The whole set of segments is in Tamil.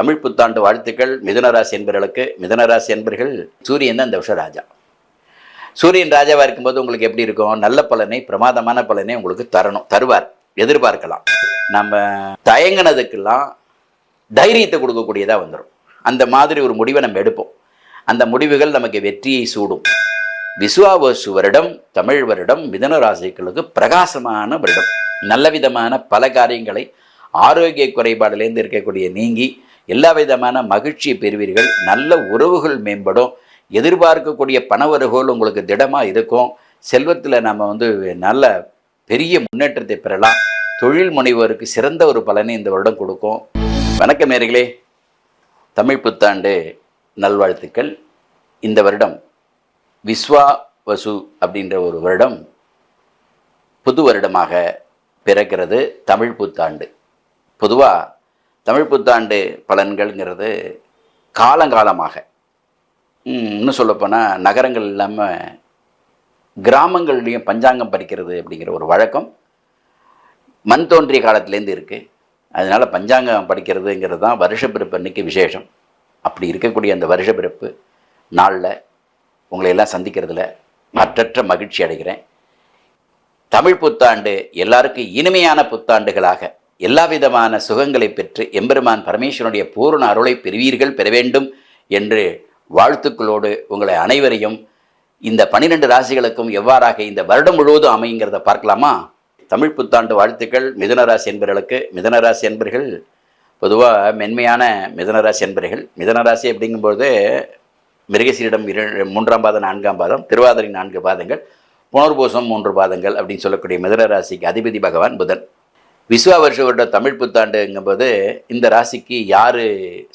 தமிழ் புத்தாண்டு வாழ்த்துக்கள் மிதுனராசி என்பவர்களுக்கு மிதுனராசி என்பர்கள் சூரியன் தான் இந்த வருஷம் ராஜா. சூரியன் ராஜாவாக இருக்கும்போது உங்களுக்கு எப்படி இருக்கும்? நல்ல பலனை பிரமாதமான பலனை உங்களுக்கு தரணும் தருவார் எதிர்பார்க்கலாம். நம்ம தயங்கினதுக்கெல்லாம் தைரியத்தை கொடுக்கக்கூடியதாக வந்துடும் அந்த மாதிரி ஒரு முடிவை நம்ம எடுப்போம். அந்த முடிவுகள் நமக்கு வெற்றியை சூடும். விசுவாவசு வருடம் தமிழ் வருடம் மிதன ராசிகளுக்கு பிரகாசமான வருடம். நல்ல விதமான பல காரியங்களை ஆரோக்கிய குறைபாடுலேருந்து இருக்கக்கூடிய நீங்கி எல்லா விதமான மகிழ்ச்சியை பெறுவீர்கள். நல்ல உறவுகள் மேம்படும். எதிர்பார்க்கக்கூடிய பணவரவுகள் உங்களுக்கு திடமாக இருக்கும். செல்வத்தில் நம்ம வந்து நல்ல பெரிய முன்னேற்றத்தை பெறலாம். தொழில் முனைவோருக்கு சிறந்த ஒரு பலனை இந்த வருடம் கொடுக்கும். வணக்கம் நேர்களே. தமிழ் புத்தாண்டு நல்வாழ்த்துக்கள். இந்த வருடம் விஸ்வா வசு அப்படின்ற ஒரு வருடம் புது வருடமாக பிறக்கிறது. தமிழ் புத்தாண்டு. பொதுவாக தமிழ் புத்தாண்டு பலன்கள்ங்கிறது காலங்காலமாக. இன்னும் சொல்லப்போனால் நகரங்கள் இல்லாமல் கிராமங்கள்லேயும் பஞ்சாங்கம் படிக்கிறது அப்படிங்கிற ஒரு வழக்கம் மண் தோன்றிய காலத்துலேருந்து இருக்குது அதனால் பஞ்சாங்கம் படிக்கிறதுங்கிறது தான் வருஷப்பிறப்பு அன்னைக்கு விசேஷம். அப்படி இருக்கக்கூடிய அந்த வருஷப்பிறப்பு நாளில் உங்களை எல்லாம் சந்திக்கிறதுல மற்றற்ற மகிழ்ச்சி அடைகிறேன். தமிழ் புத்தாண்டு எல்லாருக்கும் இனிமையான புத்தாண்டுகளாக எல்லா விதமான சுகங்களை பெற்று எம்பெருமான் பரமேஸ்வரனுடைய பூரண அருளை பெறுவீர்கள் பெற வேண்டும் என்று வாழ்த்துக்களோடு உங்களை அனைவரையும் இந்த பனிரெண்டு ராசிகளுக்கும் எவ்வாறாக இந்த வருடம் முழுவதும் அமைங்கிறத பார்க்கலாமா? தமிழ் புத்தாண்டு வாழ்த்துக்கள். மிதனராசி என்பவர்களுக்கு மிதனராசி என்பர்கள் பொதுவாக மென்மையான மிதனராசி என்பர்கள். மிதனராசி அப்படிங்கும்போது மிருகசீரிடம் இரு மூன்றாம் பாதம் நான்காம் பாதம் திருவாதிரை நான்கு பாதங்கள் புனர்பூசம் மூன்று பாதங்கள் அப்படின்னு சொல்லக்கூடிய மிதனராசிக்கு அதிபதி பகவான் புதன். விஸ்வாவர்ஷ வருட தமிழ் புத்தாண்டுங்கும்போது இந்த ராசிக்கு யார்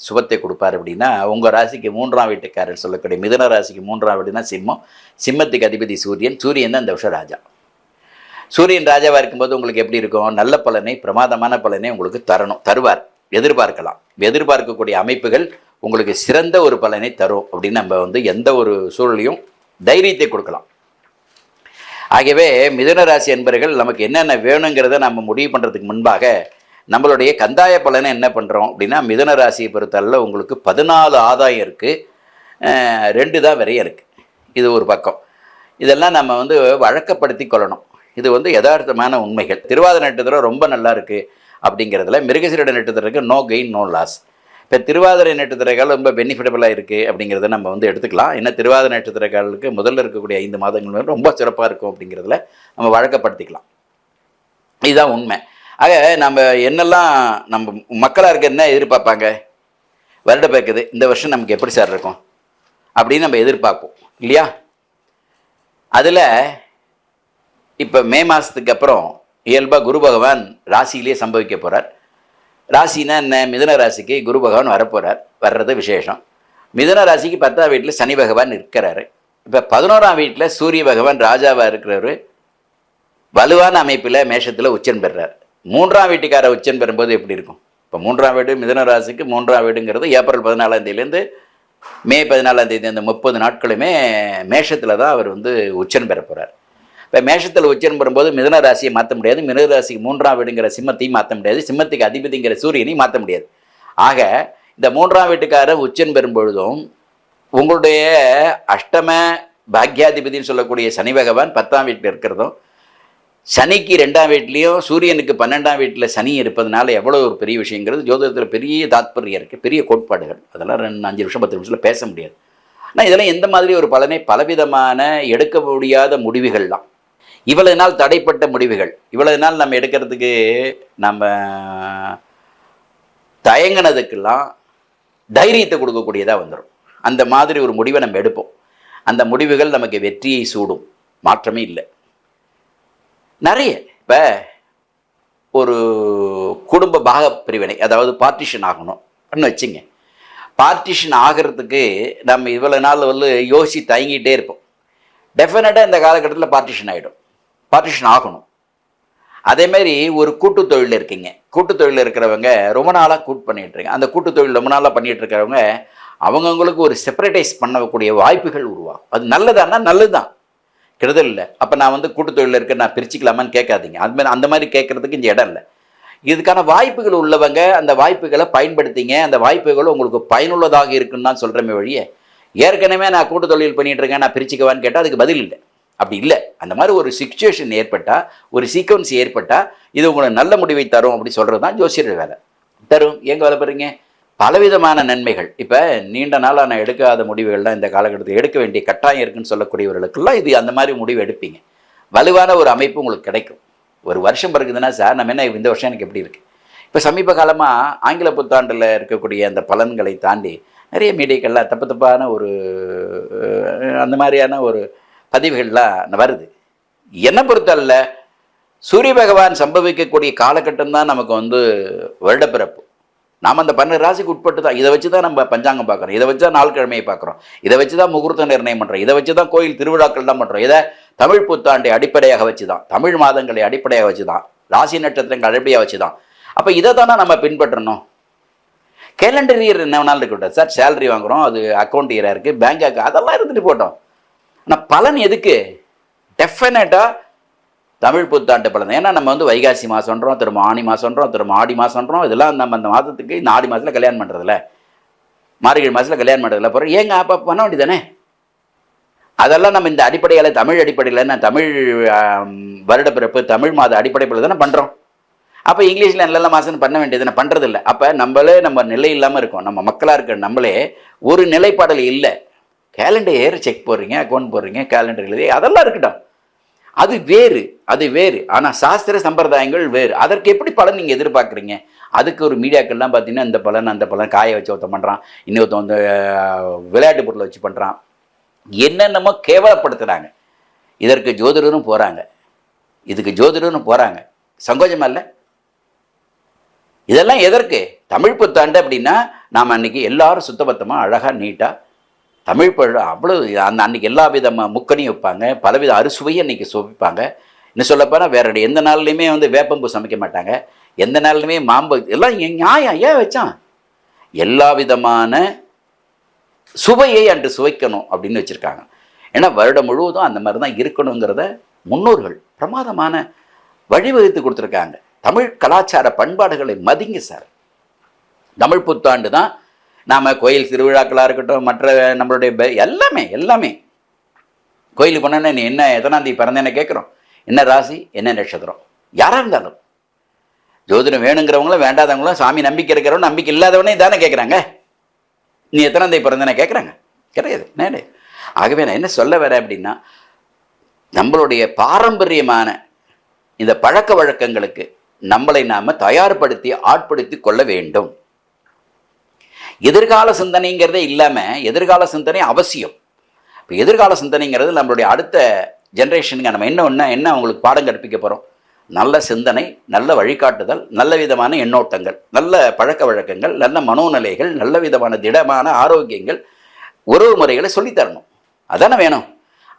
சுபத்தை கொடுப்பார் அப்படின்னா உங்கள் ராசிக்கு மூன்றாம் வீட்டுக்காரர் சொல்லக்கூடிய மிதன ராசிக்கு மூன்றாம் வீடுனா சிம்மம். சிம்மத்துக்கு அதிபதி சூரியன். சூரியன் தான் இந்த வருஷம் ராஜா. சூரியன் ராஜாவாக இருக்கும்போது உங்களுக்கு எப்படி இருக்கும்? நல்ல பலனை பிரமாதமான பலனை உங்களுக்கு தரணும் தருவார். எதிர்பார்க்கலாம். எதிர்பார்க்கக்கூடிய அமைப்புகள் உங்களுக்கு சிறந்த ஒரு பலனை தரும் அப்படின்னு நம்ம வந்து எந்த ஒரு சூழலையும் தைரியத்தை கொடுக்கலாம். ஆகவே மிதுன ராசி என்பர்கள் நமக்கு என்னென்ன வேணுங்கிறத நம்ம முடிவு பண்ணுறதுக்கு முன்பாக நம்மளுடைய கந்தாய பலனை என்ன பண்ணுறோம் அப்படின்னா மிதுன ராசியை பொறுத்தளவில் உங்களுக்கு பதினாலு ஆதாயம் இருக்குது ரெண்டு தான் விரையம் இருக்குது இது ஒரு பக்கம். இதெல்லாம் நம்ம வந்து வழக்கப்படுத்தி கொள்ளணும். இது வந்து யதார்த்தமான உண்மைகள். திருவாதிரை நட்சத்திரம் ரொம்ப நல்லா இருக்குது அப்படிங்கிறதுல மிருகசீரட நட்சத்திரத்துக்கு நோ கெயின் நோ லாஸ் இப்போ திருவாதிரை நட்சத்திரக்கால் ரொம்ப பெனிஃபிட்டபுளாக இருக்குது அப்படிங்கிறத நம்ம வந்து எடுத்துக்கலாம். ஏன்னா திருவாதிரை நட்சத்திரக்காலுக்கு முதல்ல இருக்கக்கூடிய ஐந்து மாதங்கள் ரொம்ப சிறப்பாக இருக்கும் அப்படிங்கிறதுல நம்ம வழக்கப்படுத்திக்கலாம். இதுதான் உண்மை. ஆக நம்ம என்னெல்லாம் நம்ம மக்களாக இருக்க என்ன எதிர்பார்ப்பாங்க? வருட பேக்குது இந்த வருஷம் நமக்கு எப்படி சார் இருக்கும்? அப்படின்னு நம்ம எதிர்பார்ப்போம். இல்லையா? அதில் இப்போ மே மாதத்துக்கு அப்புறம் இயல்பாக குரு பகவான் ராசியிலேயே சம்பவிக்க போகிறார் ராசினா என்ன? மிதன ராசிக்கு குரு பகவான் வரப்போகிறார் வர்றது விசேஷம். மிதன ராசிக்கு பத்தாம் வீட்டில் சனி பகவான் இருக்கிறாரு இப்போ பதினோராம் வீட்டில் சூரிய பகவான் ராஜாவாக இருக்கிறவர் வலுவான அமைப்பில் மேஷத்தில் உச்சன் பெறுறார் மூன்றாம் வீட்டுக்கார உச்சன் பெறும்போது எப்படி இருக்கும்? இப்போ மூன்றாம் வீடு மிதன ராசிக்கு மூன்றாம் வீடுங்கிறது ஏப்ரல் பதினாலாம் தேதியிலேருந்து மே பதினாலாம் தேதி அந்த முப்பது நாட்களுமே மேஷத்தில் தான் அவர் வந்து உச்சன் பெற போகிறார் இப்போ மேஷத்தில் உச்சன் பெறும்போது மிதுன ராசியை மாற்ற முடியாது. மிதன ராசிக்கு மூன்றாம் வீடுங்கிற சிம்மத்தையும் மாற்ற முடியாது. சிம்மத்துக்கு அதிபதிங்கிற சூரியனையும் மாற்ற முடியாது. ஆக இந்த மூன்றாம் வீட்டுக்காரர் உச்சன் பெறும்பொழுதும் உங்களுடைய அஷ்டம பாக்யாதிபதினு சொல்லக்கூடிய சனி பகவான் பத்தாம் வீட்டில் இருக்கிறதும் சனிக்கு ரெண்டாம் வீட்லேயும் சூரியனுக்கு பன்னெண்டாம் வீட்டில் சனி இருப்பதனால எவ்வளோ ஒரு பெரிய விஷயங்கிறது ஜோதிடத்தில் பெரிய தாத்பரியம் இருக்குது பெரிய கோட்பாடுகள். அதெல்லாம் ரெண்டு அஞ்சு நிமிஷம் பத்து நிமிஷத்தில் பேச முடியாது. ஆனால் இதெல்லாம் எந்த மாதிரி ஒரு பலனை பலவிதமான எடுக்க முடியாத முடிவுகள்லாம். இவ்வளவு நாள் தடைப்பட்ட முடிவுகள். இவ்வளவு நாள் நம்ம எடுக்கிறதுக்கு நம்ம தயங்கினதுக்கெல்லாம் தைரியத்தை கொடுக்கக்கூடியதாக வந்துடும் அந்த மாதிரி ஒரு முடிவை நம்ம எடுப்போம். அந்த முடிவுகள் நமக்கு வெற்றியை சூடும். மாற்றமே இல்லை. நிறைய இப்போ ஒரு குடும்ப பாக பிரிவினை அதாவது பார்ட்டிஷன் ஆகணும். அப்படின்னு வச்சுங்க. பார்ட்டிஷன் ஆகிறதுக்கு நம்ம இவ்வளோ நாள் வந்து யோசி தயங்கிட்டே இருப்போம். டெஃபினட்டாக இந்த காலகட்டத்தில் பார்ட்டிஷன் ஆகிடும் பார்ட்டிஷன் ஆகணும். அதே மாதிரி ஒரு கூட்டு தொழில் இருக்கீங்க. கூட்டு தொழில் இருக்கிறவங்க ரொம்ப நாளாக கூட் பண்ணிகிட்டு இருக்காங்க. அந்த கூட்டு தொழில் ரொம்ப நாளாக பண்ணிகிட்டு இருக்கிறவங்க அவங்கவுங்களுக்கு ஒரு செப்பரேட்டைஸ் பண்ணக்கூடிய வாய்ப்புகள் உருவாகும். அது நல்லதானா? நல்லதுதான். கெடுதல் இல்லை. அப்போ நான் வந்து கூட்டு தொழில் இருக்க நான் பிரிச்சுக்கலாமான்னு கேட்காதீங்க. அது மாதிரி அந்த மாதிரி கேட்குறதுக்கு இந்த இடம் இல்லை. இதுக்கான வாய்ப்புகள் உள்ளவங்க அந்த வாய்ப்புகளை பயன்படுத்திங்க. அந்த வாய்ப்புகள் உங்களுக்கு பயனுள்ளதாக இருக்குன்னு தான் சொல்கிறமே வழியே ஏற்கனவே நான் கூட்டு தொழில் பண்ணிகிட்டு இருக்கேன். நான் பிரிச்சுக்கவான்னு கேட்டால் அதுக்கு பதில் இல்லை. அப்படி இல்லை. அந்த மாதிரி ஒரு சுச்சுவேஷன் ஏற்பட்டால் ஒரு சீக்வன்ஸ் ஏற்பட்டால் இது உங்களுக்கு நல்ல முடிவை தரும் அப்படி சொல்கிறது தான் ஜோசியர் வேலை. தரும். எங்கே வேலை பாருங்க? பலவிதமான நன்மைகள். இப்போ நீண்ட நாளாக நான் எடுக்காத முடிவுகள்லாம் இந்த காலகட்டத்தில் எடுக்க வேண்டிய கட்டாயம் இருக்குன்னு சொல்லக்கூடியவர்களுக்கெல்லாம் இது அந்த மாதிரி முடிவு எடுப்பீங்க. வலுவான ஒரு அமைப்பு உங்களுக்கு கிடைக்கும். ஒரு வருஷம் பிறகுதுன்னா சார் நம்ம என்ன இந்த வருஷம் எனக்கு எப்படி இருக்குது இப்போ சமீப காலமாக ஆங்கில புத்தாண்டில் இருக்கக்கூடிய அந்த பலன்களை தாண்டி நிறைய மீடியாக்கள்லாம் தப்பு தப்பான ஒரு அந்த மாதிரியான ஒரு பதிவுகள்லாம் வருது. என்னை பொறுத்தல்ல சூரிய பகவான் சம்பவிக்கக்கூடிய காலகட்டம் தான் நமக்கு வந்து வருடப்பிறப்பு. நாம் அந்த பன்னெண்டு ராசிக்கு உட்பட்டு தான் இதை வச்சு தான் நம்ம பஞ்சாங்கம் பார்க்குறோம். இதை வச்சு தான் நாள் கிழமையை பார்க்குறோம். இதை வச்சு தான் முகூர்த்த நிர்ணயம் பண்ணுறோம் இதை வச்சு தான் கோயில் திருவிழாக்கள் தான் பண்ணுறோம் இதை தமிழ் புத்தாண்டை அடிப்படையாக வச்சு தான் தமிழ் மாதங்களை அடிப்படையாக வச்சு தான் ராசி நட்சத்திரங்கள் அடிப்படையாக வச்சு தான் அப்போ இதை தானே நம்ம பின்பற்றணும்? கேலண்டர் இயர் என்ன வேணாலும் இருக்கட்டும். சார் சேலரி வாங்குறோம் அது அக்கௌண்ட் இயராக இருக்குது பேங்க் அதெல்லாம் இருந்துட்டு போட்டோம். ஆனால் பலன் எதுக்கு? டெஃபினட்டாக தமிழ் புத்தாண்டு பலன். ஏன்னா நம்ம வந்து வைகாசி மாதம்ன்றோம் திரும்ப ஆணி மாதம்ன்றோம் திரும்ப ஆடி மாதம்ன்றோம் இதெல்லாம் நம்ம அந்த மாதத்துக்கு இந்த ஆடி மாதத்தில் கல்யாணம் பண்ணுறதில்ல மார்கழி மாதத்தில் கல்யாணம் பண்ணுறதில்ல அப்புறம் ஏங்க அப்போ பண்ண வேண்டியதானே அதெல்லாம் நம்ம இந்த அடிப்படையில் தமிழ் அடிப்படையில் நான் தமிழ் வருடப்பிறப்பு தமிழ் மாத அடிப்படையில் தானே பண்ணுறோம் அப்போ இங்கிலீஷில் நல்ல மாதம் பண்ண வேண்டியது நான் பண்ணுறதில்ல அப்போ நம்மளே நம்ம நிலை இல்லாமல் இருக்கோம். நம்ம மக்களாக இருக்கிற நம்மளே ஒரு நிலைப்பாடல் இல்லை. கேலண்டர் ஏறு செக் போடுறீங்க அக்கௌண்ட் போடுறீங்க கேலண்டர் எழுதி அதெல்லாம் இருக்கட்டும். அது வேறு அது வேறு. ஆனால் சாஸ்திர சம்பிரதாயங்கள் வேறு. அதற்கு எப்படி பலன் நீங்கள் எதிர்பார்க்குறீங்க? அதுக்கு ஒரு மீடியாக்கள்லாம் பார்த்தீங்கன்னா இந்த பலன் அந்த பலன் காய வச்சு ஒருத்தன் பண்ணுறான் இன்னொருத்தன் வந்து விளையாட்டு பொருளை வச்சு பண்ணுறான் என்னென்னமோ கேவலப்படுத்துகிறாங்க இதற்கு ஜோதிடரும் போகிறாங்க இதுக்கு ஜோதிடரும் போகிறாங்க சங்கோஜமாக இல்லை? இதெல்லாம் எதற்கு? தமிழ் புத்தாண்டு அப்படின்னா நாம் அன்றைக்கி எல்லாரும் சுத்தபத்தமாக அழகாக நீட்டாக தமிழ் பழ அவ்வளோ அந்த அன்னைக்கு எல்லா விதமாக முக்கணியும் வைப்பாங்க பலவித அறுசுவையும் அன்னைக்கு சுவைப்பாங்க. இன்னும் சொல்லப்போனால் வேற எந்த நாள்லையுமே வந்து வேப்பம்பூ சமைக்க மாட்டாங்க. எந்த நாள்லையுமே மாம்பு எல்லாம் நியாயம் ஏன் வச்சான்? எல்லா விதமான சுவையை அன்று சுவைக்கணும் அப்படின்னு வச்சுருக்காங்க. ஏன்னா வருடம் முழுவதும் அந்த மாதிரி தான் இருக்கணுங்கிறத முன்னோர்கள் பிரமாதமான வழிவகுத்து கொடுத்துருக்காங்க. தமிழ் கலாச்சார பண்பாடுகளை மதிங்க சார். தமிழ் புத்தாண்டு தான் நாம் கோயில் திருவிழாக்களாக இருக்கட்டும் மற்ற நம்மளுடைய எல்லாமே எல்லாமே. கோயிலுக்கு போனோன்னா நீ என்ன எத்தனாம் பிறந்தேன்னு கேட்குறோம்? என்ன ராசி? என்ன நட்சத்திரம்? யாராக இருந்தாலும். ஜோதிடம் வேணுங்கிறவங்களும் வேண்டாதவங்களும் சாமி நம்பிக்கை இருக்கிறவங்க நம்பிக்கை இல்லாதவனே தானே கேட்குறாங்க. நீ எத்தனாந்தேதி பிறந்தேன்னு கேட்குறாங்க? கிடையாது நேடு ஆகவே நான் என்ன சொல்ல வரேன் அப்படின்னா நம்மளுடைய பாரம்பரியமான இந்த பழக்க வழக்கங்களுக்கு நம்மளை நாம் தயார்படுத்தி ஆட்படுத்தி கொள்ள வேண்டும். எதிர்கால சிந்தனைங்கிறதே இல்லாமல் எதிர்கால சிந்தனை அவசியம். இப்போ எதிர்கால சிந்தனைங்கிறது நம்மளுடைய அடுத்த ஜென்ரேஷனுக்கு நம்ம என்ன ஒன்று என்ன அவங்களுக்கு பாடம் கற்பிக்க போகிறோம் நல்ல சிந்தனை நல்ல வழிகாட்டுதல் நல்ல விதமான எண்ணோட்டங்கள் நல்ல பழக்க வழக்கங்கள் நல்ல மனோநிலைகள் நல்ல விதமான திடமான ஆரோக்கியங்கள் உறவு முறைகளை சொல்லித்தரணும் அதானே வேணும்.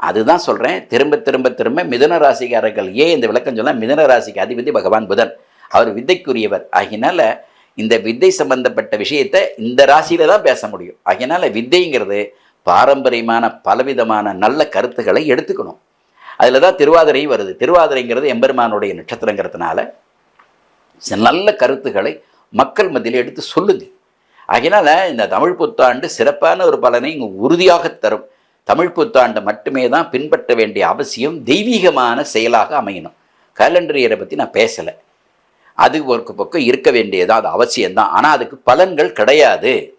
அதுதான் சொல்கிறேன் திரும்ப திரும்ப திரும்ப மிதன ராசிக்காரர்கள் ஏன் இந்த விளக்கம் சொன்னால் மிதன ராசிக்கு அதிபதி பகவான் புதன். அவர் வித்தைக்குரியவர். ஆகினால இந்த வித்தை சம்பந்தப்பட்ட விஷயத்தை இந்த ராசியில தான் பேச முடியும். அதனால் வித்தைங்கிறது பாரம்பரியமான பலவிதமான நல்ல கருத்துக்களை எடுத்துக்கணும். அதில் தான் திருவாதிரையும் வருது. திருவாதிரைங்கிறது எம்பெருமானுடைய நட்சத்திரங்கிறதுனால நல்ல கருத்துக்களை மக்கள் மத்தியில் எடுத்து சொல்லுது. அதனால் இந்த தமிழ் புத்தாண்டு சிறப்பான ஒரு பலனை இங்கே உறுதியாக தரும். தமிழ் புத்தாண்டு மட்டுமே தான் பின்பற்ற வேண்டிய அவசியம் தெய்வீகமான செயலாக அமையணும். கேலண்டர் இயரை பற்றி நான் பேசலை. அது ஒரு பக்கம் இருக்க வேண்டியது அது அவசியம்தான். ஆனால் அதுக்கு பலன்கள் கிடையாது.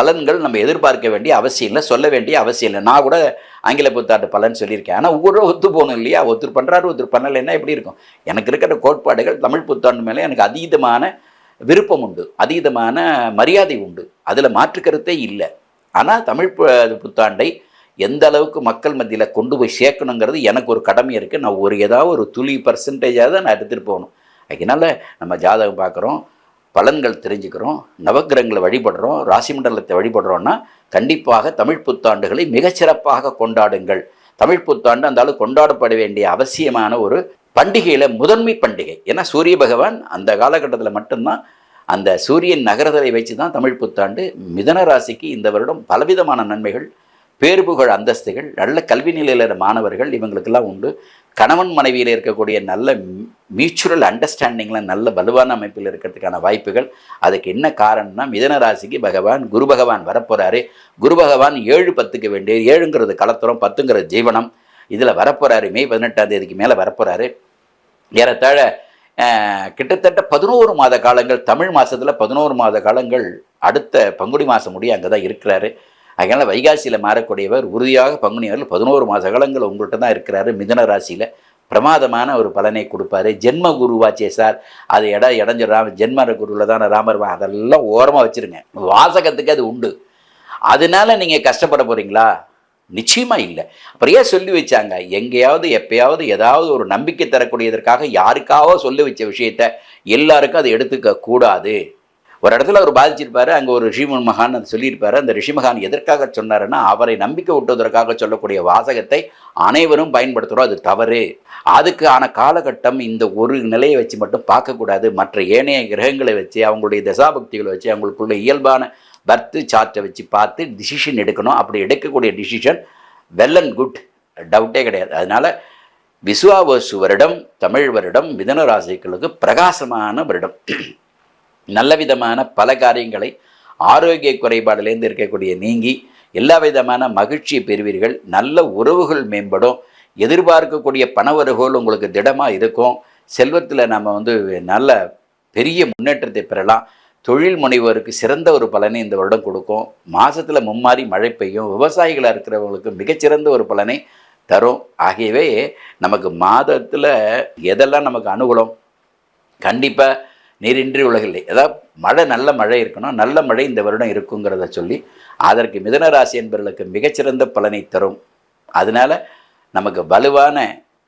பலன்கள் நம்ம எதிர்பார்க்க வேண்டிய அவசியம் இல்லை சொல்ல வேண்டிய அவசியம் இல்லை. நான் கூட ஆங்கில புத்தாண்டு பலன் சொல்லியிருக்கேன். ஆனால் ஒவ்வொரு ஒத்து போகணும் இல்லையா? ஒருத்தர் பண்ணுறாரு ஒருத்தர் பண்ணலைன்னா எப்படி இருக்கும்? எனக்கு இருக்கிற கோட்பாடுகள் தமிழ் புத்தாண்டு மேலே எனக்கு அதீதமான விருப்பம் உண்டு. அதீதமான மரியாதை உண்டு. அதில் மாற்று கருத்தே இல்லை. ஆனால் தமிழ் பு- புத்தாண்டை எந்த அளவுக்கு மக்கள் மத்தியில் கொண்டு போய் சேர்க்கணுங்கிறது எனக்கு ஒரு கடமை இருக்குது நான் ஒரு ஏதாவது ஒரு துளி பர்சன்டேஜாவது நான் எடுத்துகிட்டு போகணும். அதனால் நம்ம ஜாதகம் பார்க்குறோம் பலன்கள் தெரிஞ்சுக்கிறோம் நவக்கிரகங்களை வழிபடுறோம் ராசி மண்டலத்தை வழிபடுறோன்னா கண்டிப்பாக தமிழ் புத்தாண்டுகளை மிகச்சிறப்பாக கொண்டாடுங்கள். தமிழ் புத்தாண்டு அந்த அளவு கொண்டாடப்பட வேண்டிய அவசியமான ஒரு பண்டிகையில் முதன்மை பண்டிகை. ஏன்னா சூரிய பகவான் அந்த காலகட்டத்தில் மட்டும்தான் அந்த சூரியன் நகரதலை வச்சு தான் தமிழ் புத்தாண்டு. மிதன ராசிக்கு இந்த வருடம் பலவிதமான நன்மைகள் பேர்புகழ் அந்தஸ்துகள் நல்ல கல்வி நிலையில் மாணவர்கள் இவங்களுக்கெல்லாம் உண்டு. கணவன் மனைவியில் இருக்கக்கூடிய நல்ல மியூச்சுவல் அண்டர்ஸ்டாண்டிங்கில் நல்ல வலுவான அமைப்பில் இருக்கிறதுக்கான வாய்ப்புகள். அதுக்கு என்ன காரணம்னா மிதனராசிக்கு பகவான் குரு பகவான் வரப்போகிறாரு குரு பகவான் ஏழு பத்துக்கு வேண்டிய ஏழுங்கிறது கலத்துறம் பத்துங்கிறது ஜீவனம். இதில் வரப்போகிறாரு மே பதினெட்டாம் தேதிக்கு மேலே வரப்போகிறாரு ஏறத்தாழ கிட்டத்தட்ட பதினோரு மாத காலங்கள் தமிழ் மாதத்தில் பதினோரு மாத காலங்கள் அடுத்த பங்குனி மாதம் முடிய அங்கே தான் இருக்கிறாரு. அதனால் வைகாசியில் மாறக்கூடியவர் உறுதியாக பங்குனி அவர்கள் பதினோரு மாத காலங்கள் உங்கள்கிட்ட தான் இருக்கிறாரு. மிதன ராசியில் பிரமாதமான ஒரு பலனை கொடுப்பாரு. ஜென்ம குருவாச்சே சார் அது இட இடைஞ்ச ராம ஜென்ம குருவில் தானே ராமர் அதெல்லாம் ஓரமாக வச்சிருங்க. வாசகத்துக்கு அது உண்டு. அதனால நீங்கள் கஷ்டப்பட போகிறீங்களா நிச்சயமாக இல்லை. அப்படியே சொல்லி வச்சாங்க. எங்கேயாவது எப்பயாவது ஏதாவது ஒரு நம்பிக்கை தரக்கூடியதற்காக யாருக்காவோ சொல்லி வச்ச விஷயத்த எல்லாருக்கும் அதை எடுத்துக்க கூடாது. ஒரு இடத்துல அவர் பாதிச்சிருப்பாரு அங்கே ஒரு ரிஷிமன் மகான் அது சொல்லியிருப்பாரு. அந்த ரிஷிமகான் எதற்காக சொன்னாருன்னா அவரை நம்பிக்கை விட்டுவதற்காக சொல்லக்கூடிய வாசகத்தை அனைவரும் பயன்படுத்துகிறோம் அது தவறு. அதுக்கான காலகட்டம் இந்த ஒரு நிலையை வச்சு மட்டும் பார்க்கக்கூடாது. மற்ற ஏனைய கிரகங்களை வச்சு அவங்களுடைய தசாபக்திகளை வச்சு அவங்களுக்குள்ள இயல்பான பர்த்து சார்ட்டை வச்சு பார்த்து டிசிஷன் எடுக்கணும். அப்படி எடுக்கக்கூடிய டிசிஷன் வெல் அண்ட் குட் டவுட்டே கிடையாது. அதனால் விசுவாவசு வருடம் தமிழ் வருடம் மிதன ராசிகளுக்கு பிரகாசமான வருடம். நல்ல விதமான பல காரியங்களை ஆரோக்கிய குறைபாடுலேருந்து இருக்கக்கூடிய நீங்கி எல்லா விதமான மகிழ்ச்சியை பெறுவீர்கள். நல்ல உறவுகள் மேம்படும். எதிர்பார்க்கக்கூடிய பண உறவுகள் உங்களுக்கு திடமாக இருக்கும். செல்வத்தில் நம்ம வந்து நல்ல பெரிய முன்னேற்றத்தை பெறலாம். தொழில் முனைவோருக்கு சிறந்த ஒரு பலனை இந்த வருடம் கொடுக்கும். மாதத்தில் மும்மாறி மழை பெய்யும். விவசாயிகளாக இருக்கிறவங்களுக்கு மிகச்சிறந்த ஒரு பலனை தரும். ஆகியவே நமக்கு மாதத்தில் எதெல்லாம் நமக்கு அனுகூலம்? கண்டிப்பாக நீரின்றி உலகில்லை. அதாவது மழை நல்ல மழை இருக்கணும். நல்ல மழை இந்த வருடம் இருக்குங்கிறத சொல்லி அதற்கு மிதன ராசி என்பவர்களுக்கு மிகச்சிறந்த பலனை தரும். அதனால் நமக்கு வலுவான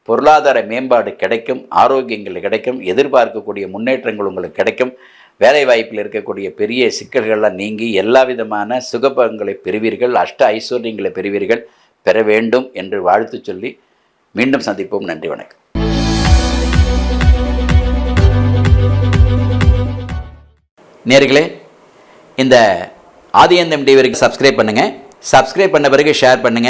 பொருளாதார மேம்பாடு கிடைக்கும் ஆரோக்கியங்கள் கிடைக்கும் எதிர்பார்க்கக்கூடிய முன்னேற்றங்கள் உங்களுக்கு கிடைக்கும் வேலை வாய்ப்பில் இருக்கக்கூடிய பெரிய சிக்கல்கள்லாம் நீங்கி எல்லா விதமான சுகபங்களை பெறுவீர்கள் அஷ்ட ஐஸ்வர்யங்களை பெறுவீர்கள் பெற வேண்டும் என்று வாழ்த்து சொல்லி மீண்டும் சந்திப்போம். நன்றி வணக்கம். நேர்களே இந்த ஆதியந்தம் டிவிக்கு சப்ஸ்கிரைப் பண்ணுங்கள் சப்ஸ்கிரைப் பண்ண பிறகு ஷேர் பண்ணுங்கள்